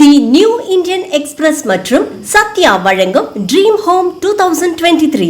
தி new Indian express மற்றும் சத்யா வழங்கும் dream home two thousand twenty three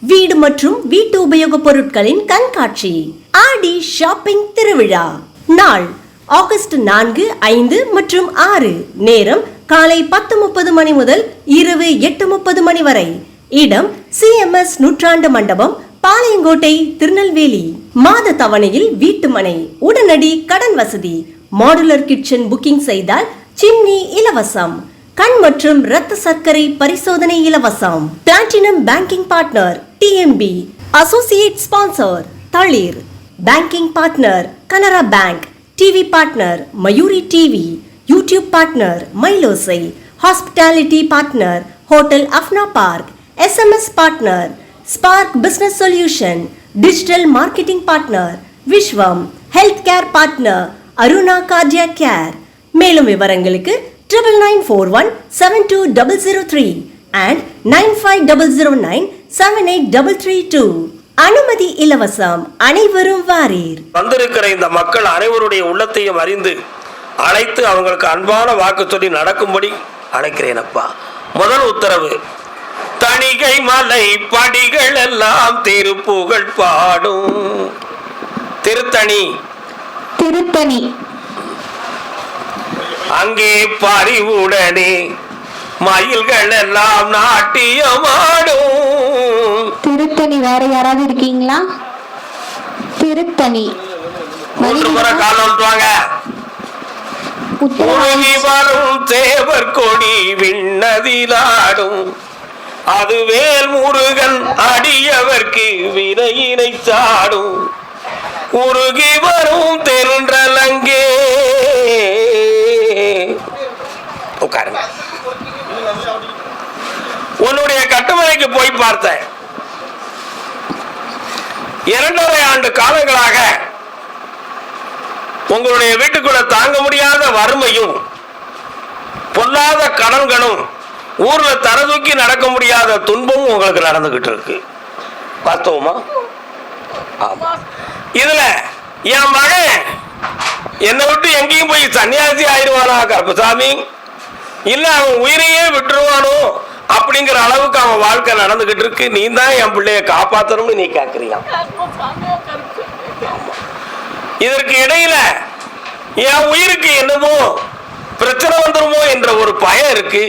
வீடு மற்றும் வீட்டு உபயோகப் பொருட்களின் கண்காட்சி. ஆடி ஷாப்பிங் திருவிழா. நாள் ஆகஸ்ட் நான்கு ஐந்து மற்றும் ஆறு. நேரம் காலை பத்து முப்பது மணி முதல் இரவு எட்டு முப்பது மணி வரை. இடம் சிஎம்எஸ் நூற்றாண்டு மண்டபம் பாளையங்கோட்டை திருநெல்வேலி. மாத தவணையில் வீட்டுமனை உடனடி கடன் வசதி. மாடுலர் கிச்சன் புக்கிங் செய்தால் சிம்னி இலவசம் கண் மற்றும் இரத்த சர்க்கரை பரிசோதனை இலவசம் platinum banking partner TMB associate sponsor தளிர் banking partner Canara bank TV partner Mayuri TV YouTube partner Mylosai hospitality partner hotel Afna park SMS partner spark business solution digital marketing partner Vishwam health care partner Aruna cardia care மேலும் விவரங்களுக்கு triple nine four one seven two double zero three and nine five double zero nine seven eight double three two அனுமதி இலவசம். அனைவரும் வாரீர். வந்திருக்கிற இந்த மக்கள் அனைவருடைய உள்ளத்தையும் அறிந்து அழைத்து அவங்களுக்கு அன்பான வாக்கு சொல்லி நடக்கும்படி அழைக்கிறேன் அப்பா. முதல் உத்தரவு தணிகை மலை படிகள் எல்லாம் திருப்புகழ் பாடும். திருத்தணி. திருத்தணி. அங்கே பறிவுடனே மயில்கள் எல்லாம் நாட்டியமாடும். திருத்தணி வேற யாராவது இருக்கீங்களா? திருத்தணி. மூன்று முறை காலம் வந்துவாங்க வரும் தேவர் கொடி விண்ணதிலாடும். அது வேல் முருகன் அடியவர்க்கு வினையினை சாடும் உருகி வரும் தென்றலங்கே. உன்னுடைய கட்டுமனைக்கு போய் பார்த்தேன். இரண்டரை ஆண்டு காலங்களாக உங்களுடைய வீட்டுக்குள்ள தாங்க முடியாத வறுமையும் பொல்லாத கடன்களும் ஊர்ல தர தூக்கி நடக்க முடியாத துன்பமும் உங்களுக்கு நடந்துகிட்டு இருக்கு. பார்த்தோமா? இதுல என் மகன் என்னை விட்டு எங்கேயும் போய் சன்னியாசி ஆயிடுவானா கருப்பசாமி? இல்ல அவன் உயிரையே விட்டுருவானோ? அப்படிங்கிற அளவுக்கு அவன் வாழ்க்கை நடந்துகிட்டு இருக்கு. நீ தான் என் பிள்ளைய காப்பாத்தணும்னு நீ கேக்குறியா? இதற்கு இடையில என் உயிருக்கு என்னமோ பிரச்சனை வந்துருமோ என்ற ஒரு பயம் இருக்கு.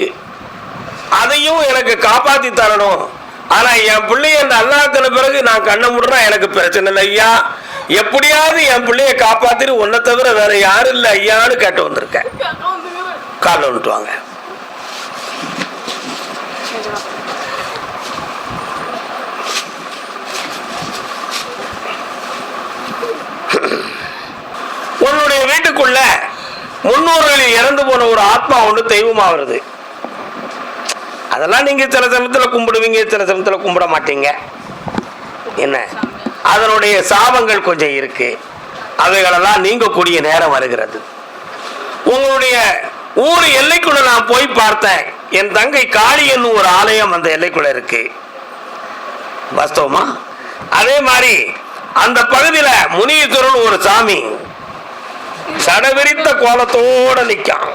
அதையும் எனக்கு காப்பாத்தி தரணும். ஆனா என் பிள்ளைய நல்லாக்கின பிறகு நான் கண்ணை முடுறேன் எனக்கு பிரச்சனை இல்லை ஐயா. எப்படியாவது என் பிள்ளைய காப்பாத்திட்டு உன்னை தவிர வேற யாரும் இல்லை ஐயான்னு கேட்டு வந்திருக்கேன். காலில் வந்துட்டு வாங்க. உன்னுடைய வீட்டுக்குள்ள முன்னோர்களில் இறந்து போன ஒரு ஆத்மா ஒன்று தெய்வமா வருது அதெல்லாம் நீங்க சில சமயத்துல கும்பிடுவீங்க சில சமயத்துல கும்பிட மாட்டீங்க. என்ன? அதனுடைய சாபங்கள் கொஞ்சம் இருக்கு. அவைகளெல்லாம் நீங்கக்கூடிய நேரம் வருகிறது. உங்களுடைய ஊர் எல்லைக்குள்ள நான் போய் பார்த்தேன். என் தங்கை காளி ஒரு ஆலயம் அந்த எல்லைக்குள்ள இருக்கு. வாஸ்தவமா? அதே மாதிரி அந்த பகுதியில முனியத்துறன் ஒரு சாமி சடவிரித்த கோலத்தோட நிற்கான்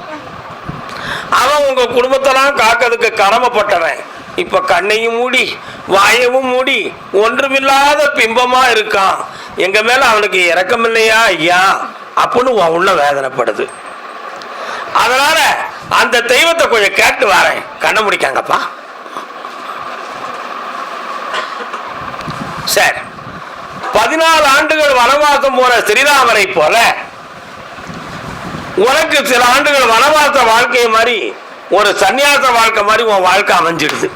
அவன் உங்க குடும்பத்தெல்லாம் காக்கிறதுக்கு கடமைப்பட்டவன். இப்ப கண்ணையும் மூடி வாயவும் மூடி ஒன்றுமில்லாத பிம்பமா இருக்கான். எங்க மேல அவனுக்கு இறக்கம் இல்லையா ஐயா அப்படின்னு உன் உள்ள வேதனைப்படுது. அதனால அந்த தெய்வத்தை கொஞ்சம் கேட்டு வரேன். கண்ண முடிக்காங்கப்பா. சரி பதினாலு ஆண்டுகள் வனவாசம் போன ஸ்ரீராமரை போல உனக்கு சில ஆண்டுகள் வனவாச வாழ்க்கை மாதிரி ஒரு சந்நியாச வாழ்க்கை மாதிரி உன் வாழ்க்கை அமைஞ்சிடுது.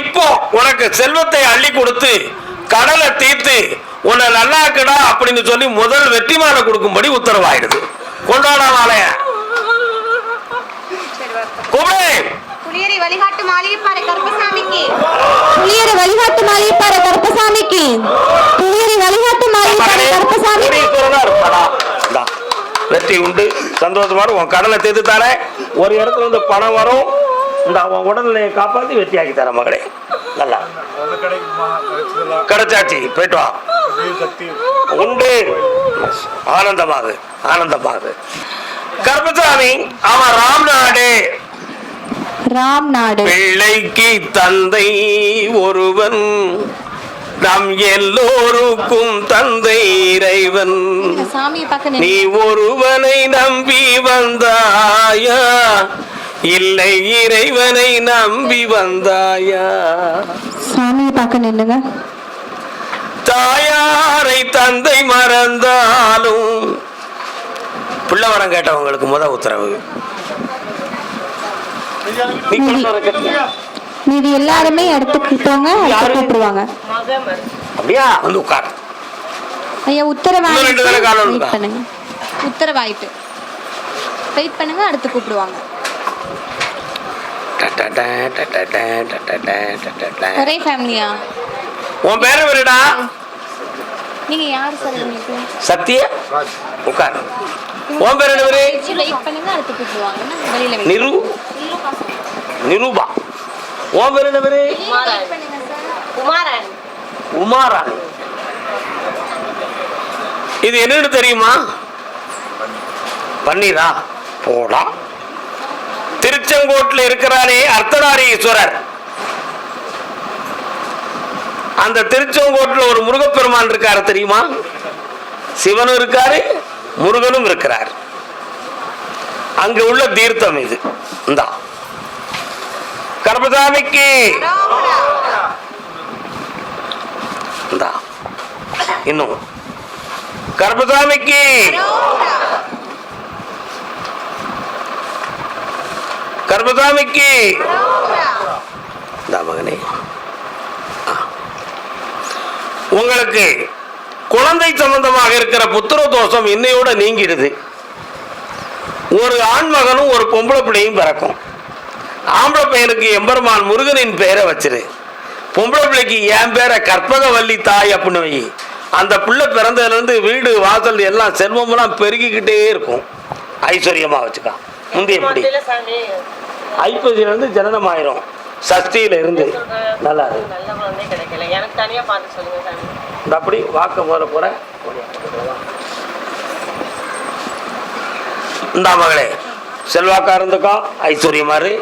இப்போ உனக்கு செல்வத்தை அள்ளி கொடுத்து கடலை தீர்த்து உன்னை நல்லாக்குடா அப்படின்னு சொல்லி முதல் வெற்றிமான கொடுக்கும்படி உத்தரவாயிடுது. கொண்டாடாமாலைய குமரே புளியரை வழிகாட்டு மாளிகைப்பாறை கருப்பசாமிக்கு. புளியரை வழிகாட்டு மாளிகைப்பாறை கருப்பசாமிக்கு. புளியரை வழிகாட்டு மாளிகைப்பாறை கருப்பசாமி வெற்றி உண்டு. சந்தோஷமா. உன் கடனை தீர்த்து தரேன் ஒரு இடத்துல இருந்து பணம் வரும். இந்த உன் உடல்நிலையை காப்பாத்தி வெற்றியாக்கி தரேன் மகளே நல்லா. கிடைச்சாச்சு போயிட்டு வா. உண்டு. ஆனந்தமாக ஆனந்தமாக. கருப்பசாமி அவன் ராம்நாடு. ராம் நாடு. பிள்ளைக்கு தந்தை ஒருவன். நம் எல்லோருக்கும் தந்தை இறைவன். நீ ஒருவனை நம்பி வந்தாயா? இல்லை இறைவனை நம்பி வந்தாயா? சாமியை பார்க்க நில்லுங்க. தாயாரை தந்தை மறந்தாலும் பிள்ளை வரம் கேட்டவங்களுக்கு முத உத்தரவு நீ கொண்டு வர கேட்டியா? மீதி எல்லாருமே எடுத்துக்கிட்டவங்க கூப்பிடுவாங்க அப்படியா வந்து உட்கார் ஐயா உத்தரவு இன்னும் ரெண்டு தடவை காலம் வெயிட் இருக்கா? பண்ணுங்க உத்தரவாயிட்டு வெயிட் பண்ணுங்க அடுத்து கூப்பிடுவாங்க ஒரே ஃபேமிலியா உன் பேரு வருடா நீங்க யார் சார் சத்திய உட்கார் உன் பேர் என்ன? பேரு நிரு. நிருபா. உன் பேர் என்ன பேரு உமாராணி இது என்னன்னு தெரியுமா? பன்னீரா. போடா. திருச்செங்கோட்டில் இருக்கிறாரே அர்த்தநாரீஸ்வரர். அந்த திருச்செங்கோட்டில் ஒரு முருகப்பெருமான் இருக்காரு தெரியுமா? சிவனும் இருக்காரு முருகனும் இருக்கிறார். அங்க உள்ள தீர்த்தம் இது. இந்த. கர்பசாமிக்கு இன்னும். கர்பசாமிக்கு கர்பசாமிக்கு மகனே. உங்களுக்கு குழந்தை சம்பந்தமாக இருக்கிற புத்திர தோஷம் இன்னையோட நீங்கிடுது. ஒரு ஆண் மகனும் ஒரு பொம்பளை பிள்ளையும் பிறக்கும். ஆம்பளை பையனுக்கு எம்பெருமான் முருகனின் பெயரை வச்சிரு. பொம்பளை பிள்ளைக்கு என் பேரை கற்பகவல்லி தாய் அப்படின்னு வை. அந்த பிள்ளை பிறந்ததுலேருந்து வீடு வாசல் எல்லாம் செல்வமெல்லாம் பெருகிக்கிட்டே இருக்கும். ஐஸ்வர்யமா வச்சுக்கா. முந்தைய எப்படி ஐப்பசியிலேருந்து ஜனனம் ஆயிரும் சஷ்டியில இருந்து. நல்லா இருக்கு. இந்த அப்படி வாக்க முதல்ல போற இந்த மகளே செல்வாக்கா இருந்துக்கோ ஐஸ்வர்யமாரு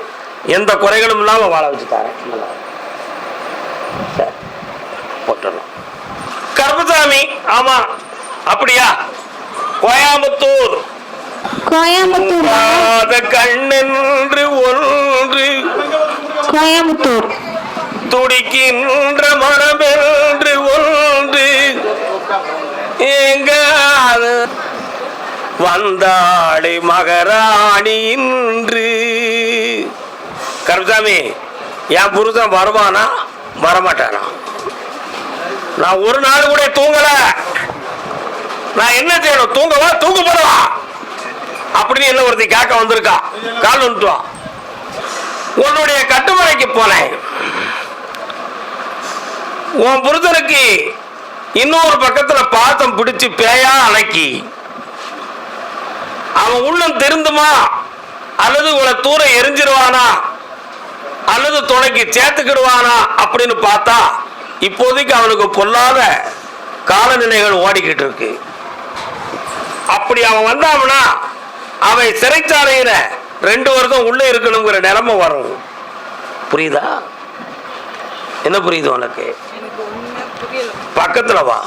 எந்த குறைகளும் இல்லாம வாழ வச்சு தரேன். சரி, போட்டுடலாம். கருப்பசாமி ஆமா அப்படியா? கோயம்புத்தூர். கோயம்புத்தூர். பாத கண்ணென்று ஒன்று கோயம்புத்தூர். துடிக்கின்ற ஒன்று எங்காது? வந்தாளே மகராணி இன்று. கருசாமி என் புருஷன் வருவானா? வரமாட்டானா? நான் ஒரு நாள் கூட தூங்கல. நான் என்ன செய்யணும்? தூங்கவா? தூங்க போடவா அப்படின்னு என்ன ஒருத்தி கேட்க வந்திருக்கா. கால் வந்துட்டுவா உன்னுடைய கட்டுமுறைக்கு போனேன். உன் புருஷனுக்கு இன்னொரு பக்கத்துல பாத்தம் பிடிச்சு பேயா அணைக்கி. அவன் உள்ளம் திருந்துமா? அல்லது உங்களை தூரம் எரிஞ்சிருவானா? அல்லது துணைக்கு சேர்த்துக்கிடுவானா? அப்படின்னு பார்த்தா இப்போதைக்கு அவனுக்கு பொல்லாத காலநிலைகள் ஓடிக்கிட்டு இருக்கு. அப்படி அவன் வந்தான்னா அவன் சிறைச்சாலையில ரெண்டு வருஷம் உள்ள இருக்கணுங்கிற நிலைமை வரும். புரியுதா? என்ன புரியுது உனக்கு? பக்கத்துல வா.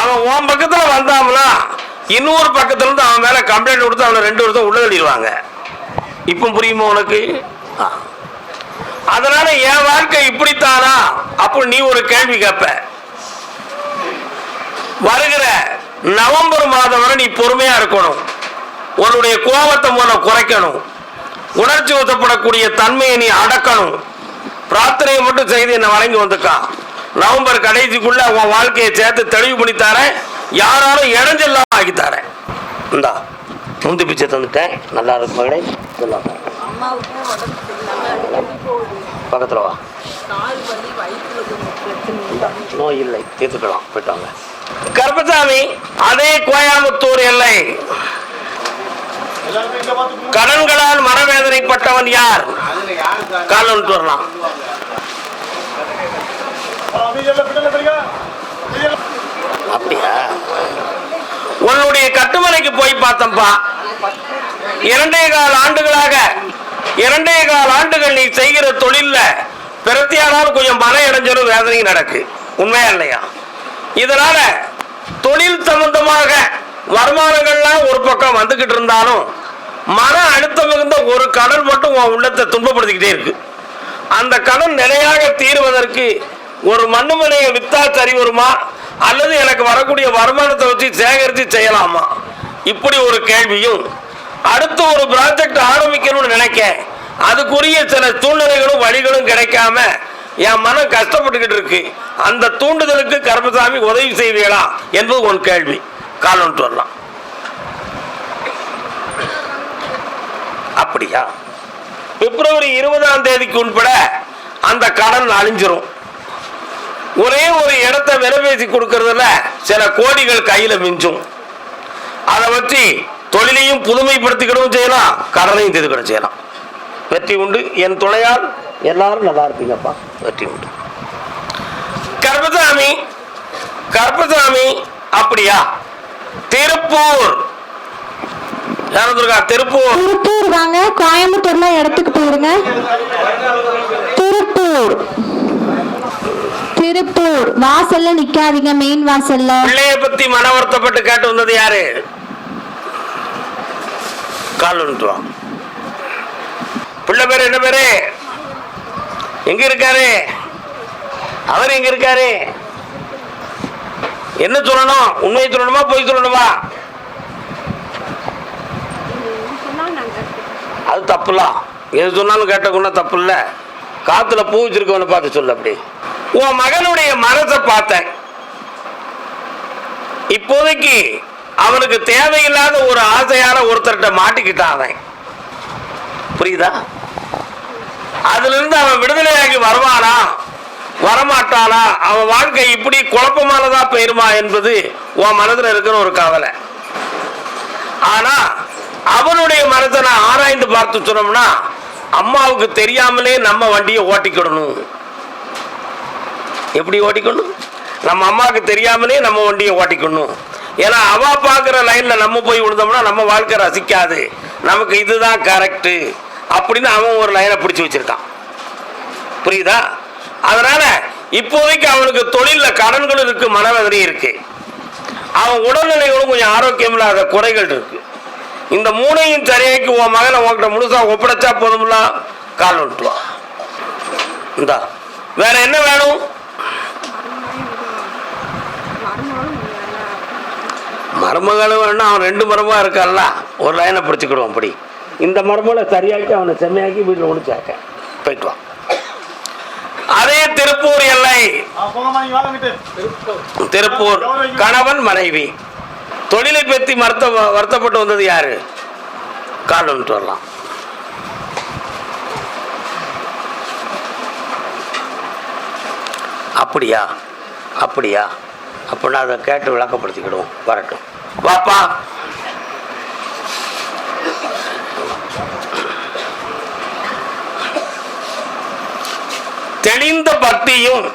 அவன் உன் பக்கத்துல வந்தாம்னா இன்னொரு பக்கத்துல இருந்து அவன் மேல கம்ப்ளைண்ட் கொடுத்து அவனை ரெண்டு வருஷம் உள்ள தள்ளிடுவாங்க. இப்போ புரியுமா உனக்கு? அதனால என் வாழ்க்கை இப்படித்தானா? அப்போ நீ ஒரு கேள்வி கேட்ப வருகிற நவம்பர் மாதம் வரை நீ பொறுமையா இருக்கணும். உன்னுடைய கோபத்தை முதல்ல குறைக்கணும். உணர்ச்சி வசப்படக்கூடிய தன்மையை நீ அடக்கணும். பிரார்த்தனையை மட்டும் செய்து என்னை வழங்கி வந்துக்கான் நவம்பர் கடைசிக்குள்ள உன் வாழ்க்கையை சேர்த்து தெளிவு பண்ணி தரேன். யாராலும் இடைஞ்செல்லாம் ஆக்கி தரேன். இந்தா முந்தி பிச்சை தந்துட்டேன். நல்லா இருக்கும் மகளே இதெல்லாம். பக்கத்தில் வா. நோய் இல்லை. தீர்த்துக்கலாம். போயிட்டாங்க கருப்பசாமி அதே கோயம்புத்தூர் எல்லை. கடன்களால் மனவேதனைப்பட்டவன் யார்? கால் வரலாம். அப்படியா? உன்னுடைய கட்டுமலைக்கு போய் பார்த்தம்பா. இரண்டே கால் ஆண்டுகளாக இரண்டே கால் ஆண்டுகள் நீ செய்கிற தொழில்ல பிரத்தியானால் கொஞ்சம் மன இடைஞ்சலும் வேதனையும் நடக்கு. உண்மையா இல்லையா? இதனால தொழில் சம்பந்தமாக வருமானங்கள்லாம் ஒரு பக்கம் வந்துகிட்டு இருந்தாலும் மன அழுத்தம் மிகுந்த ஒரு கடன் மட்டும் உன் உள்ளத்தை துன்பப்படுத்திக்கிட்டே இருக்கு. அந்த கடன் நிலையாக தீர்வதற்கு ஒரு மண்ணுமனையை வித்தா சரி வருமா? அல்லது எனக்கு வரக்கூடிய வருமானத்தை வச்சு சேகரித்து செய்யலாமா? இப்படி ஒரு கேள்வியும் அடுத்து ஒரு ப்ராஜெக்ட் ஆரம்பிக்கணும்னு நினைக்கேன். அதுக்குரிய சில சூழ்நிலைகளும் வழிகளும் கிடைக்காம என் மனம் கஷ்டப்பட்டுக்கிட்டு இருக்கு. அந்த தூண்டுதலுக்கு கருமசாமி உதவி செய்வீங்களா என்பது ஒரு கேள்வி. காலன்ட்டு வரலாம். அப்படியா? பிப்ரவரி இருபதாம் தேதிக்கு உட்பட அந்த கடன் அழிஞ்சிரும். ஒரே ஒரு இடத்த விலைபேசி கொடுக்கறதுல சில கோடிகள் கையில மிஞ்சும். அதை வச்சு தொழிலையும் புதுமைப்படுத்திக்கிடவும் செய்யலாம் கடனையும் தீர்க்கணும் செய்யலாம். வெற்றி உண்டு. என் துணையால் எல்லாரும் நல்லா இருப்பீங்கப்பா. வெற்றி உண்டு. கர்பசாமி கர்பசாமி அப்படியா? திருப்பூர். திருப்பூர். திருப்பூர் வாங்க. கோயம்புத்தூர்ல இடத்துக்கு போயிருங்க. திருப்பூர். திருப்பூர். வாசல்ல நிக்காதீங்க மெயின் வாசல்ல. பிள்ளைய பத்தி மன வருத்தப்பட்டு கேட்டு வந்தது யாரு? கால் வந்துட்டு பிள்ளை பேரு என்ன பேரு? எங்க இருக்காரு? அவர் எங்க இருக்காரு? என்ன சொல்லணும்? உண்மையை சொல்லணுமா பொய் சொல்லணுமா? அது தப்புலாம். எது சொன்னாலும் கேட்டக்குன்னா தப்பு இல்ல காத்துல பூ வச்சிருக்கவனை பார்த்து சொல்லு அப்படி. உன் மகனுடைய மனசை பார்த்தேன். இப்போதைக்கு அவனுக்கு தேவையில்லாத ஒரு ஆசையான ஒருத்தர்கிட்ட மாட்டிக்கிட்டான் அவன். புரியுதா? அதுல இருந்து அவன் விடுதலையாகி வருவானா? வரமாட்டானா? அவன் வாழ்க்கை இப்படி குழப்பமானதா போயிருமா என்பது உன் மனதுல இருக்கிற ஒரு கவலை. ஆனா அவனுடைய மனதை நான் ஆராய்ந்து பார்த்து சொன்னோம்னா அம்மாவுக்கு தெரியாமலே நம்ம வண்டியை ஓட்டிக்கிடணும். எப்படி ஓட்டிக்கணும் நம்ம அம்மாவுக்கு தெரியாமலே நம்ம வண்டியை ஓட்டிக்கணும் ஏன்னா அவ பார்க்குற லைனில் நம்ம போய் விழுந்தோம்னா நம்ம வாழ்க்கை ரசிக்காது. நமக்கு இதுதான் கரெக்டு அப்படின்னு அவன் ஒரு லைனை பிடிச்சி வச்சிருக்கான். புரியுதா? அதனால் இப்போதைக்கு அவனுக்கு தொழிலில் கடன்களும் இருக்குது மனவேதனை இருக்குது அவன் உடல்நிலைகளும் கொஞ்சம் ஆரோக்கியம் இல்லாத குறைகள் இருக்குது இந்த மூணையும் சரியாக்கி உன் மகனை உன்கிட்ட முழுசாக ஒப்படைச்சா போதும்லாம் கால் விட்டுவான் இந்தா வேற என்ன வேணும்? மருமகளும் வேணா அவன் ரெண்டு மருமகா இருக்கான்ல ஒரு லைனை பிடிச்சிக்கிடுவான் அப்படி. இந்த மருமகளை சரியாக்கி அவனை செம்மையாக்கி வீட்டில் முடிச்சாக்க போயிட்டு அதே திருப்பூர் எல்லை. திருப்பூர் கணவன் மனைவி. தொழிலை பற்றி மறுத்த வருத்தப்பட்டு வந்தது யாரு? கால் வந்துட்டு வரலாம். அப்படியா? அப்படியா? அப்படின்னா அதை கேட்டு விளக்கப்படுத்திக்கிடுவோம். வரட்டும். வாப்பா. தெளிந்த பக்தியும்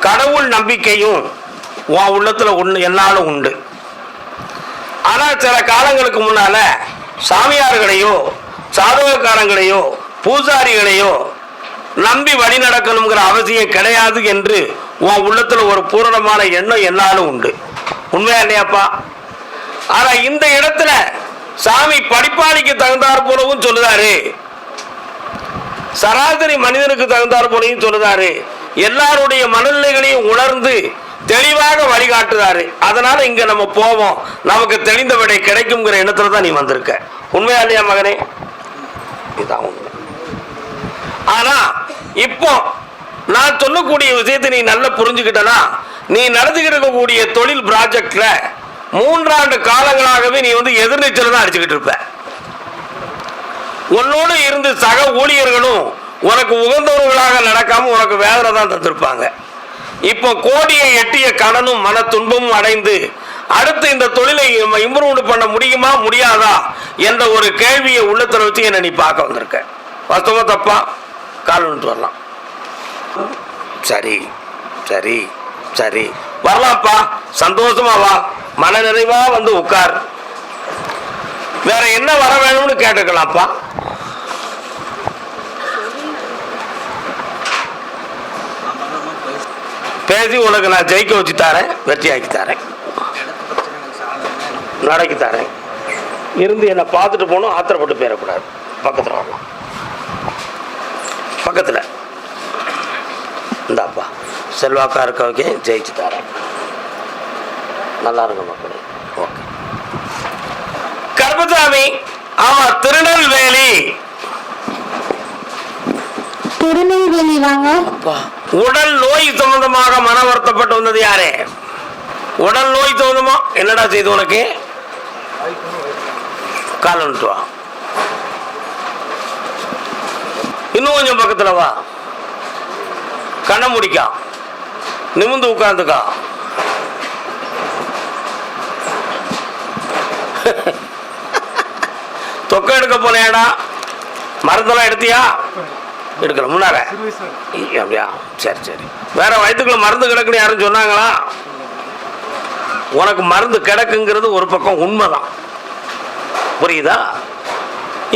கடவுள் நம்பிக்கையும் உன் உள்ளத்தில் ஒன்று என்னாலும் உண்டு. ஆனால் சில காலங்களுக்கு முன்னால சாமியார்களையோ சாதகக்காரங்களையோ பூசாரிகளையோ நம்பி வழி நடக்கணுங்கிற அவசியம் கிடையாது என்று உன் உள்ளத்துல ஒரு பூரணமான எண்ணம் என்னாலும் உண்டு. உண்மையா இல்லையாப்பா? ஆனா இந்த இடத்துல சாமி படிப்பாளிக்கு தகுந்தாற் போலவும் சொல்லுதாரு. சராசரி மனிதனுக்கு தகுந்தார் போலையும் சொல்லுதாரு. எல்லாருடைய மனநிலைகளையும் உணர்ந்து தெளிவாக வழிகாட்டுதாரு. அதனால இங்க நம்ம போவோம். நமக்கு தெரிந்த விடை கிடைக்குங்கிற எண்ணத்துல தான் நீ வந்திருக்க. உண்மையா இல்லையா மகனே? இதுதான் ஆனா இப்போ நான் சொல்லக்கூடிய விஷயத்தை நீ நல்லா புரிஞ்சுக்கிட்டனா? நீ நடத்திக்கிட்டு இருக்கக்கூடிய தொழில் ப்ராஜெக்ட்ல மூன்றாண்டு காலங்களாகவே நீ வந்து எதிர்நீச்சல் தான் அடிச்சுக்கிட்டு இருப்ப. உன்னோடு இருந்து சக ஊழியர்களும் உனக்கு உகந்தவர்களாக நடக்காம உனக்கு வேதனை தான் தந்திருப்பாங்க. இப்போ கோடியை எட்டிய கடனும் மன துன்பமும் அடைந்து அடுத்து இந்த தொழிலை இம்ப்ரூவ்மெண்ட் பண்ண முடியுமா முடியாதா என்ற ஒரு கேள்வியை உள்ளத்தில் வச்சு என்ன நீ பார்க்க வந்திருக்க. வாஸ்தவமா தப்பா? கால் வரலாம். சரி சரி சரி. வரலாம்ப்பா. சந்தோஷமா வா. மன நிறைவா வந்து உட்கார். வேற என்ன வர வேணும்னு கேட்டுக்கலாம்ப்பா. பேசி உனக்கு நான் ஜெயிக்க வச்சு தரேன் வெற்றியாக்கி தரேன். நடக்கி தரேன். இருந்து என்னை பார்த்துட்டு போகணும் ஆத்திரப்பட்டு போயிடக்கூடாது. பக்கத்தில் வரலாம். பக்கத்தில். இந்தாப்பா. செல்வாக்கா இருக்கவங்க ஜெயிச்சு தரேன் நல்லா இருங்க மக்களே. ஓகே. கர்மசாமி ஆமா திருநெல்வேலி. திருநெல்வேலி வாங்க. உடல் நோய் சம்பந்தமாக மன வருத்தப்பட்டு வந்தது யாரு? உடல் நோய் சம்பந்தமா? என்னடா செய்து உனக்கு? கால் வந்துட்டு வா. இன்னும் கொஞ்சம் பக்கத்துல வா. கண்ணை முடிக்கா. நிமிந்து உட்கார்ந்துக்கா. தொக்கை எடுக்க போனேடா. மருந்தெல்லாம் எடுத்தியா? எடுக்கல முன்னால. அப்படியா? சரி சரி. வேற வயிற்றுக்குள்ள மருந்து கிடக்குன்னு யாரும் சொன்னாங்களா? உனக்கு மருந்து கிடக்குங்கிறது ஒரு பக்கம் உண்மைதான். புரியுதா?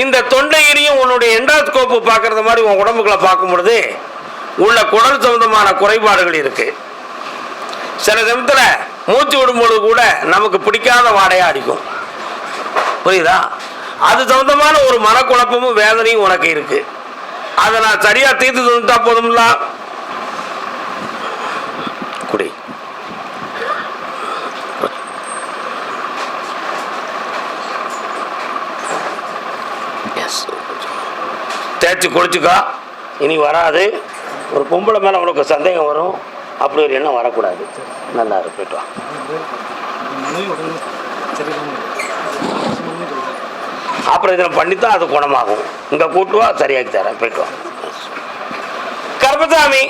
இந்த தொண்டையிலையும் உன்னுடைய எண்டாஸ்கோப்பு பார்க்கறது மாதிரி உன் உடம்புக்குள்ள பார்க்கும் பொழுது உள்ள குடல் சம்பந்தமான குறைபாடுகள் இருக்கு. சில சமயத்தில் மூச்சு விடும்போது கூட நமக்கு பிடிக்காத வாடையாக அடிக்கும். புரியுதா? அது சம்பந்தமான ஒரு மனக்குழப்பமும் வேதனையும் உனக்கு இருக்கு. அதை நான் சரியாக தீர்த்து தந்துட்டா போதும்ல? குடி. தேய்ச்சி குடிச்சுக்கா இனி வராது. ஒரு பொம்பளை மேலே உனக்கு சந்தேகம் வரும் அப்படி ஒரு எண்ணம் வரக்கூடாது. நல்லா இருக்கு போயிட்டு வா. ஆப்ரேஷன் பண்ணித்தான் அது குணமாகும். இங்கே கூட்டுவா சரியாக்கி தரேன் போயிட்டு வா. கருப்பசாமி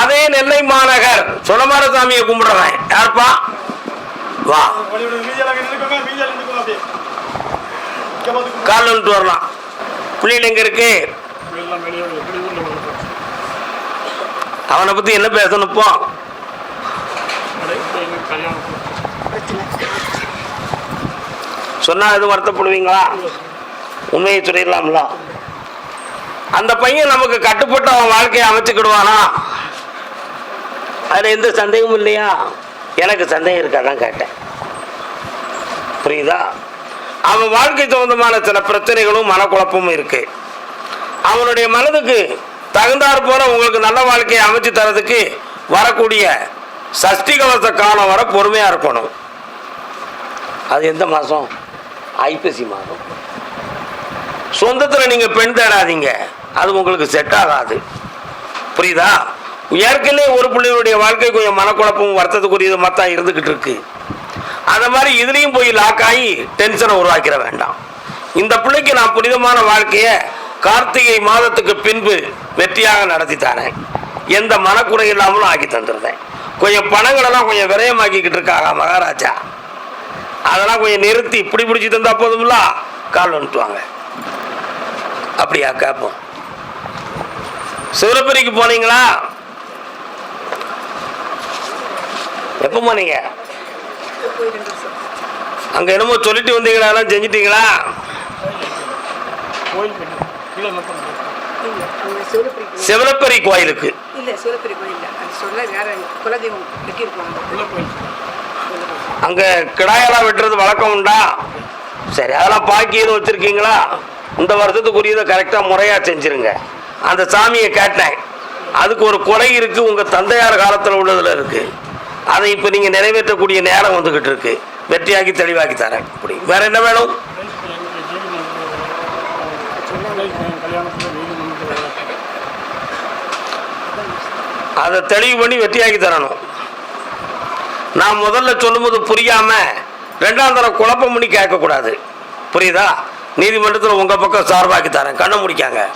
அதே நெல்லை மாநகர். சுடமாரசாமியை கும்பிடுறேன். யார்ப்பா? வா. கால் வந்துட்டு வரலாம். புள்ளியில் எங்கே இருக்கு? அவனை பத்தி என்ன பேசணும் சொன்னால் சொன்னா எதுவும் வருத்தப்படுவீங்களா? உண்மையை சொல்லிடலாம்ல. அந்த பையன் நமக்கு கட்டுப்பட்டு அவன் வாழ்க்கையை அமைச்சுக்கிடுவானா? அதுல எந்த சந்தேகமும் இல்லையா? எனக்கு சந்தேகம் இருக்காதான் கேட்டேன். புரியுதா? அவன் வாழ்க்கை சம்பந்தமான சில பிரச்சனைகளும் மனக்குழப்பமும் இருக்கு. அவனுடைய மனதுக்கு தகுந்தார் போல உங்களுக்கு நல்ல வாழ்க்கையை அமைச்சு தரதுக்கு வரக்கூடிய சஷ்டி கவச காலம் வர பொறுமையா இருக்கணும். அது எந்த மாதம் ஐப்பசி மாதம். சொந்தத்தில் நீங்கள் பெண் தேடாதீங்க. அது உங்களுக்கு செட் ஆகாது. புரியுதா? ஏற்கனவே ஒரு பிள்ளைகளுடைய வாழ்க்கை கொஞ்சம் மனக்குழப்பமும் வருத்தத்துக்குரியது மத்தான் இருந்துக்கிட்டு இருக்கு. அந்த மாதிரி இதுலேயும் போய் லாக் ஆகி டென்ஷனை உருவாக்கிட வேண்டாம். இந்த பிள்ளைக்கு நான் புனிதமான வாழ்க்கையை கார்த்திகை மாதத்துக்கு பின்பு வெற்றியாக நடத்தி தரேன் எந்த மனக்குறை இல்லாமலும் ஆக்கி தந்துருந்தேன். கொஞ்சம் பணங்களெல்லாம் கொஞ்சம் விரயமாக்கிக்கிட்டு இருக்காங்க மகாராஜா? அதெல்லாம் கொஞ்சம் நிறுத்தி இப்படி பிடிச்சி தந்தா போதும்ல? கால் வந்துட்டுவாங்க அப்படியா கேட்போம் சிவரப்பரிக்கு போனீங்களா? எப்போ போனீங்க? அங்க என்னமோ சொல்லிட்டு வந்தீங்களா? எல்லாம் செஞ்சிட்டீங்களா? சிவலப்பரி கோயிலுக்கு. அங்க கிடாயெல்லாம் வெட்டுறது வழக்கம் உண்டா? சரி அதெல்லாம் பாக்கி எதுவும் வச்சிருக்கீங்களா? இந்த வருஷத்துக்குரியதை கரெக்டாக முறையாக செஞ்சிருங்க. அந்த சாமியை கேட்டேன். அதுக்கு ஒரு கொலை இருக்கு உங்க தந்தையார் காலத்தில் உள்ளதுல இருக்கு. அதை இப்போ நீங்க நிறைவேற்றக்கூடிய நேரம் வந்துகிட்டு இருக்கு. வெற்றியாக்கி தெளிவாக்கி தரேன். அப்படி. வேற என்ன வேணும்? அதை தெளிவு பண்ணி வெற்றியாக்கி தரணும். நான் முதல்ல சொல்லும்போது புரியாம ரெண்டாம் தரம் குழப்பம் பண்ணி கேட்கக்கூடாது. புரியுதா? நீதிமன்றத்தில் உங்கள் பக்கம் சார்பாக்கி தரேன். கண்ணை முடிக்காங்க.